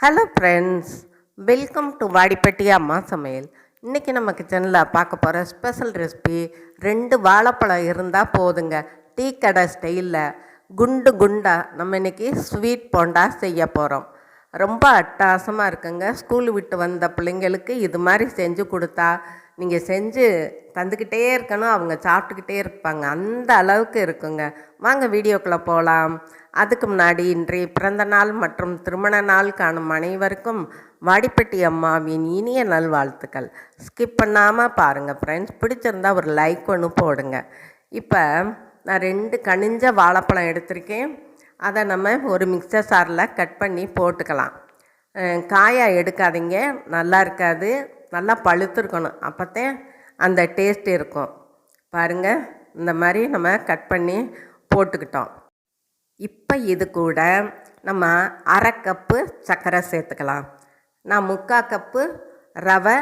Hello friends welcome to Vadipatti அம்மா சமையல் இன்றைக்கி நம்ம கிச்சனில் பார்க்க போகிற ஸ்பெஷல் ரெசிபி ரெண்டு வாழைப்பழம் இருந்தால் போதுங்க. டீ கடை ஸ்டைலில் குண்டு குண்டா நம்ம இன்றைக்கி ஸ்வீட் போண்டா செய்ய போகிறோம் ரொம்ப அட்டாசமாக இருக்குங்க. ஸ்கூல் விட்டு வந்த பிள்ளைங்களுக்கு இது மாதிரி செஞ்சு கொடுத்தா நீங்கள் செஞ்சு தந்துக்கிட்டே இருக்கணும். அவங்க சாப்பிட்டுக்கிட்டே இருப்பாங்க. அந்த அளவுக்கு இருக்குங்க. வாங்க வீடியோக்குள்ளே போகலாம் அதுக்கு முன்னாடி இன்றைய பிறந்த நாள் மற்றும் திருமண நாள் காணும் அனைவருக்கும் வாடிப்பட்டி அம்மாவின் இனிய நல்வாழ்த்துக்கள். ஸ்கிப் பண்ணாமல் பாருங்கள் ஃப்ரெண்ட்ஸ் பிடிச்சிருந்தா ஒரு லைக் ஒன்று போடுங்க. இப்போ நான் ரெண்டு கனிஞ்ச வாழைப்பழம் எடுத்திருக்கேன். அதை நம்ம ஒரு மிக்சர் சாரில் கட் பண்ணி போட்டுக்கலாம். காயாக எடுக்காதீங்க. நல்லா இருக்காது. நல்லா பழுத்திருக்கணும். அப்போத்தான் அந்த டேஸ்ட் இருக்கும். பாருங்கள் இந்த மாதிரி நம்ம கட் பண்ணி போட்டுக்கிட்டோம். இப்போ இது கூட நம்ம அரை கப்பு சர்க்கரை சேர்த்துக்கலாம். நான் முக்கால் கப்பு ரவை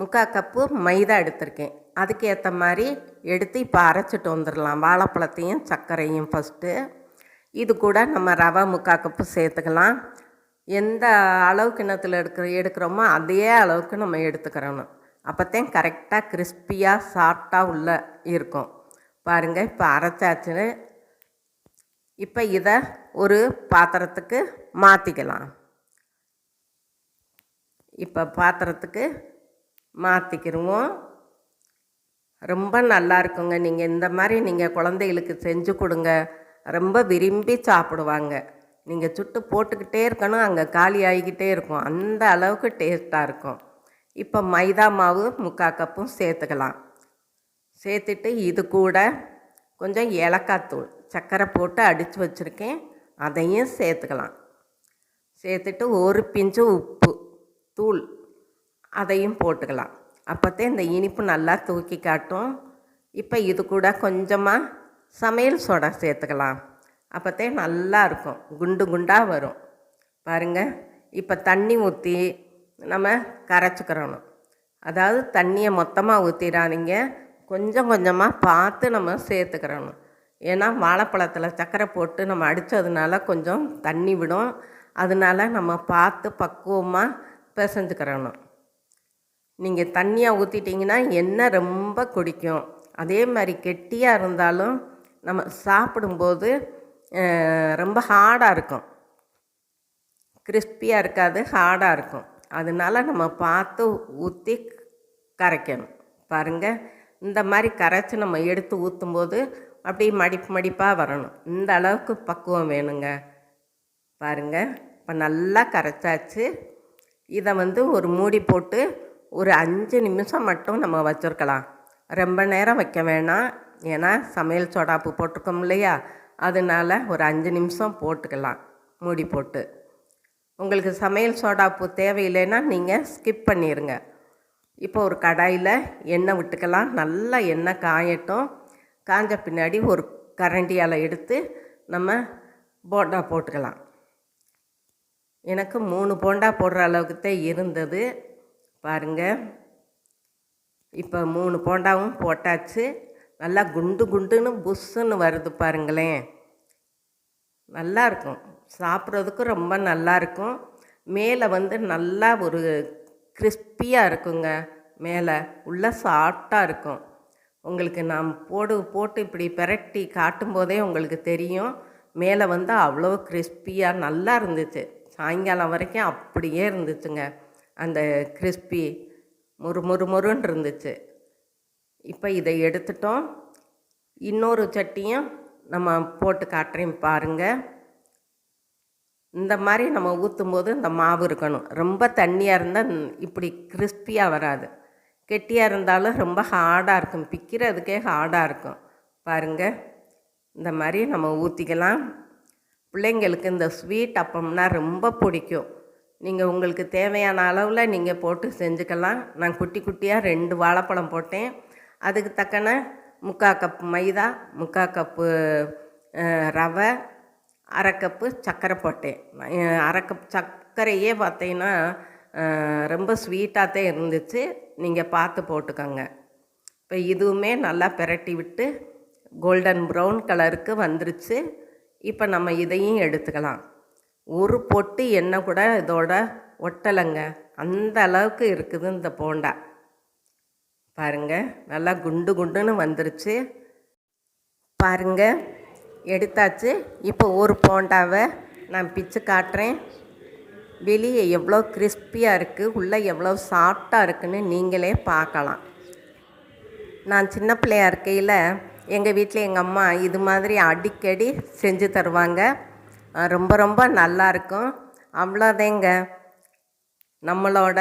முக்கால் கப்பு மைதா எடுத்திருக்கேன். அதுக்கு ஏற்ற மாதிரி எடுத்து இப்போ அரைச்சிட்டு வந்துடலாம். வாழைப்பழத்தையும் சர்க்கரையும் ஃபஸ்ட்டு இது கூட நம்ம ரவை முக்கால் கப்பு சேர்த்துக்கலாம். எந்த அளவு கிண்ணத்தில் எடுக்கிற எடுக்கிறோமோ அதே அளவுக்கு நம்ம எடுத்துக்கிறணும். அப்போத்தான் கரெக்டாக கிறிஸ்பியாக சாஃப்டாக உள்ளே இருக்கும். பாருங்கள் இப்போ அரைச்சாச்சுன்னு. இப்போ இதை ஒரு பாத்திரத்துக்கு மாற்றிக்கலாம் இப்போ பாத்திரத்துக்கு மாற்றிக்கிருவோம் ரொம்ப நல்லா இருக்குங்க. நீங்கள் இந்த மாதிரி நீங்கள் குழந்தைகளுக்கு செஞ்சு கொடுங்க. ரொம்ப விரும்பி சாப்பிடுவாங்க. நீங்கள் சுட்டு போட்டுக்கிட்டே இருக்கணும் அங்கே காலி ஆகிக்கிட்டே இருக்கும். அந்த அளவுக்கு டேஸ்ட்டாக இருக்கும். இப்போ மைதா மாவு முக்கால் கப்பும் சேர்த்துக்கலாம். சேர்த்துட்டு இது கூட கொஞ்சம் ஏலக்காய் தூள் சர்க்கரை போட்டு அடித்து வச்சுருக்கேன். அதையும் சேர்த்துக்கலாம். சேர்த்துட்டு ஒரு பிஞ்சு உப்பு தூள் அதையும் போட்டுக்கலாம். அப்போத்தே இந்த இனிப்பு நல்லா தூக்கி காட்டும். இப்போ இது கூட கொஞ்சமாக சமையல் சோடா சேர்த்துக்கலாம். அப்போத்தே நல்லா இருக்கும் குண்டு குண்டாக வரும். பாருங்கள் இப்போ தண்ணி ஊற்றி நம்ம கரைச்சிக்கிறணும். அதாவது தண்ணியை மொத்தமாக ஊற்றிடாதீங்க கொஞ்சம் கொஞ்சமாக பார்த்து நம்ம சேர்த்துக்கிறணும். ஏன்னா வாழைப்பழத்தில் சர்க்கரை போட்டு நம்ம அடித்ததுனால கொஞ்சம் தண்ணி விடும். அதனால நம்ம பார்த்து பக்குவமாக பிசைஞ்சுக்கிறணும். நீங்கள் தண்ணியாக ஊற்றிட்டிங்கன்னா எண்ணெய் ரொம்ப குடிக்கும். அதே மாதிரி கெட்டியாக இருந்தாலும் நம்ம சாப்பிடும்போது ரொம்ப ஹார்டாக இருக்கும். கிறிஸ்பியாக இருக்காது ஹார்டாக இருக்கும். அதனால நம்ம பார்த்து ஊற்றி கரைக்கணும். பாருங்கள் இந்த மாதிரி கரைச்சி நம்ம எடுத்து ஊற்றும்போது அப்படியே மடிப்பு மடிப்பாக வரணும். இந்த அளவுக்கு பக்குவம் வேணுங்க. பாருங்கள் இப்போ நல்லா கரைச்சாச்சு. இதை வந்து ஒரு மூடி போட்டு ஒரு அஞ்சு நிமிஷம் மட்டும் நம்ம வச்சுருக்கலாம். ரொம்ப நேரம் வைக்க வேணாம். ஏன்னா சமையல் சோடாப்பு போட்டிருக்கோம் இல்லையா? அதனால ஒரு அஞ்சு நிமிஷம் போட்டுக்கலாம் மூடி போட்டு. உங்களுக்கு சமையல் சோடாப்பு தேவையில்லைன்னா நீங்கள் ஸ்கிப் பண்ணிடுங்க இப்போ ஒரு கடாயில் எண்ணெய் விட்டுக்கலாம். நல்லா எண்ணெய் காயட்டும். காஞ்ச பின்னாடி ஒரு கரண்டியால் எடுத்து நம்ம போண்டா போட்டுக்கலாம். எனக்கு மூணு போண்டா போடுற அளவுக்கு தான் இருந்தது. பாருங்கள் இப்போ மூணு போண்டாவும் போட்டாச்சு. நல்லா குண்டு குண்டுன்னு புஷ்ஷுன்னு வருது பாருங்களேன். நல்லா சாப்பிட்றதுக்கும் ரொம்ப நல்லா இருக்கும் மேலே வந்து நல்லா ஒரு கிறிஸ்பியாக இருக்குங்க மேலே. உள்ள சாஃப்டாக இருக்கும். உங்களுக்கு நாம் போடு போட்டு இப்படி பெரட்டி காட்டும் போதே உங்களுக்கு தெரியும். மேலே வந்து அவ்வளோ கிறிஸ்பியாக நல்லா இருந்துச்சு. சாயங்காலம் வரைக்கும் அப்படியே இருந்துச்சுங்க. அந்த கிறிஸ்பி முறு முறு முறுன்னு இருந்துச்சு. இப்போ இதை எடுத்துட்டோம். இன்னொரு சட்டியும் நம்ம போட்டு காட்டுறேன் பாருங்கள் இந்த மாதிரி நம்ம ஊற்றும் போது இந்த மாவு இருக்கணும். ரொம்ப தண்ணியாக இருந்தால் இப்படி கிறிஸ்பியாக வராது. கெட்டியாக இருந்தாலும் ரொம்ப ஹார்டாக இருக்கும். பிக்கிறதுக்கே ஹார்டாக இருக்கும். பாருங்கள் இந்த மாதிரி நம்ம ஊற்றிக்கலாம் பிள்ளைங்களுக்கு இந்த ஸ்வீட் அப்பம்னா ரொம்ப பிடிக்கும். நீங்கள் உங்களுக்கு தேவையான அளவில் நீங்கள் போட்டு செஞ்சுக்கலாம். நான் குட்டி குட்டியாக ரெண்டு வாழைப்பழம் போட்டேன். அதுக்கு தக்கன முக்கால் கப் மைதா முக்கால் கப்பு ரவை அரை கப்பு சர்க்கரை போட்டேன் அரைக்கப் அரை கப் சர்க்கரையே பார்த்தீங்கன்னா ரொம்ப ஸ்வீட்டாக தான் இருந்துச்சு. நீங்கள் பார்த்து போட்டுக்கோங்க. இப்போ இதுவுமே நல்லா பிரட்டி விட்டு கோல்டன் ப்ரௌன் கலருக்கு வந்துருச்சு. இப்போ நம்ம இதையும் எடுத்துக்கலாம். ஒரு பொட்டு எண்ணெய் கூட இதோட ஒட்டலைங்க. அந்த அளவுக்கு இருக்குது இந்த போண்டா. பாருங்க நல்லா குண்டு குண்டுன்னு வந்துருச்சு. பாருங்க. எடுத்தாச்சு. இப்போ ஒரு போண்டாவை நான் பிச்சு காட்டுறேன். வெளியே எவ்வளோ கிறிஸ்பியாக இருக்குது உள்ளே எவ்வளோ சாஃப்டாக இருக்குன்னு நீங்களே பார்க்கலாம். நான் சின்ன பிள்ளையா இருக்கையில் எங்கள் வீட்டில் எங்கள் அம்மா இது மாதிரி அடிக்கடி செஞ்சு தருவாங்க. ரொம்ப ரொம்ப நல்லாயிருக்கும் அவ்வளோதேங்க. நம்மளோட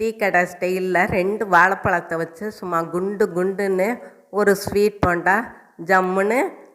டீ கடை ஸ்டைலில் ரெண்டு வாழைப்பழத்தை வச்சு சும்மா குண்டு குண்டுன்னு ஒரு ஸ்வீட் போண்டா ஜம்முன்னு